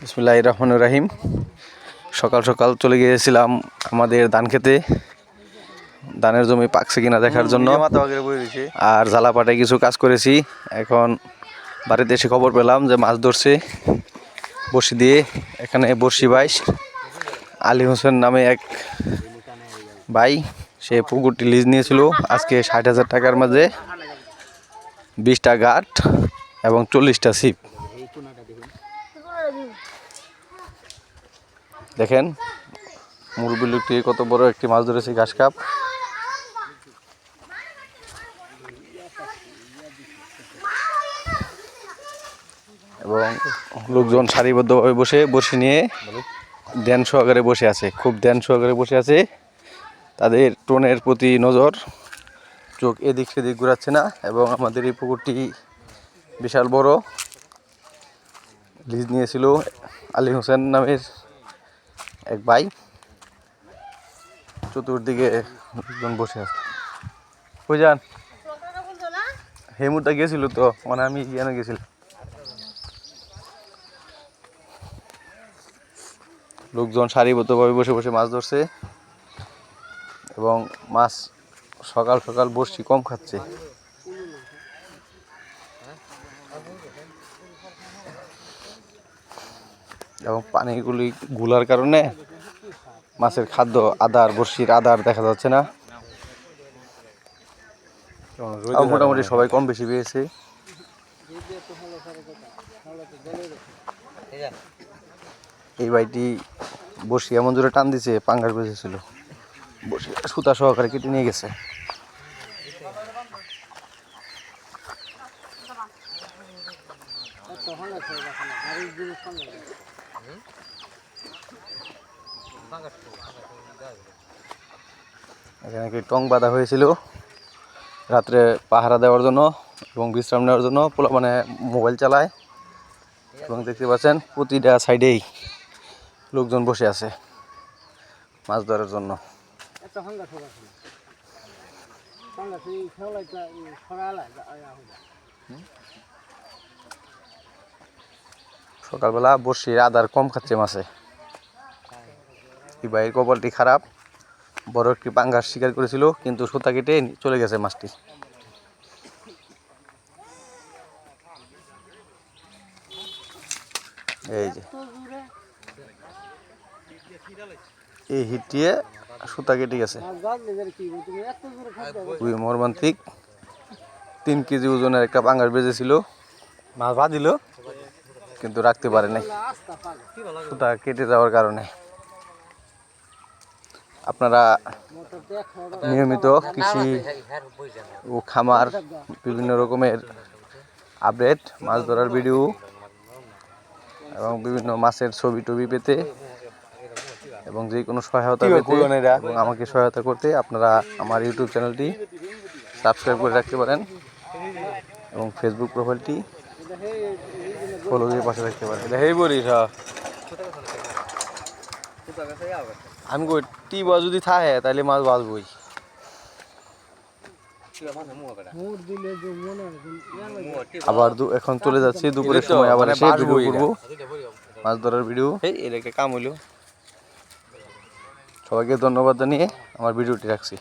বিসমুল্লাহ রহমান রাহিম। সকাল সকাল চলে গিয়েছিলাম আমাদের ধান খেতে। ধানের জমি পাকছে কিনা দেখার জন্য। আর জ্বালাপাটায় কিছু কাজ করেছি। এখন বাড়িতে এসে খবর পেলাম যে মাছ ধরছে বড়শি দিয়ে। এখানে বড়শি বাইশ আলী হোসেন নামে এক ভাই সে পুকুরটি লিজ নিয়েছিল। আজকে ষাট হাজার টাকার মাঝে বিশটা গাঠ এবং চল্লিশটা সিপ দেখেন মুরগি লোকটি কত বড় একটি মাছ ধরেছে, ঘাস কাপ এবং লোকজন সারিবদ্ধভাবে বসে বসে নিয়ে ধ্যান সহকারে বসে আছে, খুব ধ্যান সহকারে বসে আছে। তাদের টোনের প্রতি নজর, চোখ এদিক সেদিক ঘুরাচ্ছে না, এবং আমাদের এই পুকুরটি বিশাল বড়। লিজ নিয়েছিল আলী হোসেন নামের এক ভাই চতুর্দিকে লোকজন বসে আছে। কই যান? হেমুরটা গেছিল তো মানে আমি কেন গেছিলাম। লোকজন সারিবদ্ধভাবে বসে বসে মাছ ধরছে এবং মাছ সকাল সকাল বসছি কম খাচ্ছে। এবং পানিগুলি গুলার কারণে মাছের খাদ্য আদার, বড়শির আদার দেখা যাচ্ছে না। মোটামুটি সবাই কম বেশি পেয়েছে। এই বাড়িটি বসি এমন জোরে টান দিছে, পাঙ্গার বেঁচেছিল বসি সুতা সহকারে কেটে নিয়ে গেছে। এখানে একটি টং বাঁধা হয়েছিল। রাত্রে পাহারা দেওয়ার জন্য এবং বিশ্রাম নেওয়ার জন্য মানে মোবাইল চালায়। এবং দেখতে পাচ্ছেন প্রতিটা সাইডেই লোকজন বসে আছে মাছ ধরার জন্য। একটা সকালবেলা বসি আদার কম খাচ্ছে মাছে। এই ভাইয়ের কপালটি খারাপ? বড় একটি পাঙ্গাস শিকার করেছিল, কিন্তু সুতা কেটে চলে গেছে মাছটি। এই যে। এই হিটিয়ে সুতা কেটে গেছে। খুবই মর্মান্তিক। তিন কেজি ওজনের একটা পাঙ্গাস বেজেছিল মাছ বাঁধিল? কিন্তু রাখতে পারে নাই। সুতা কেটে যাওয়ার কারণে। আপনারা নিয়মিত কৃষি ও খামার বিভিন্ন রকমের আপডেট মাছ ধরার ভিডিও এবং বিভিন্ন মাছের ছবি টবি পেতে এবং যে কোনো সহায়তা পেতে এবং আমাকে সহায়তা করতে আপনারা আমার ইউটিউব চ্যানেলটি সাবস্ক্রাইব করে রাখতে পারেন এবং ফেসবুক প্রোফাইলটি ফলো দিয়ে পাশে রাখতে পারেন। এটা হেই হ্যাঁ আমি কই টিবা যদি থাকে তাহলে মাছ বাঁচবই। মনে আবার দু- এখন চলে যাচ্ছি দুপুরের সময় আবার এসে ভিডিও করব। মাছ ধরার ভিডিও। এলাকা কাম হইল সবাইকে ধন্যবাদ জানিয়ে আমার ভিডিওটি রাখছি।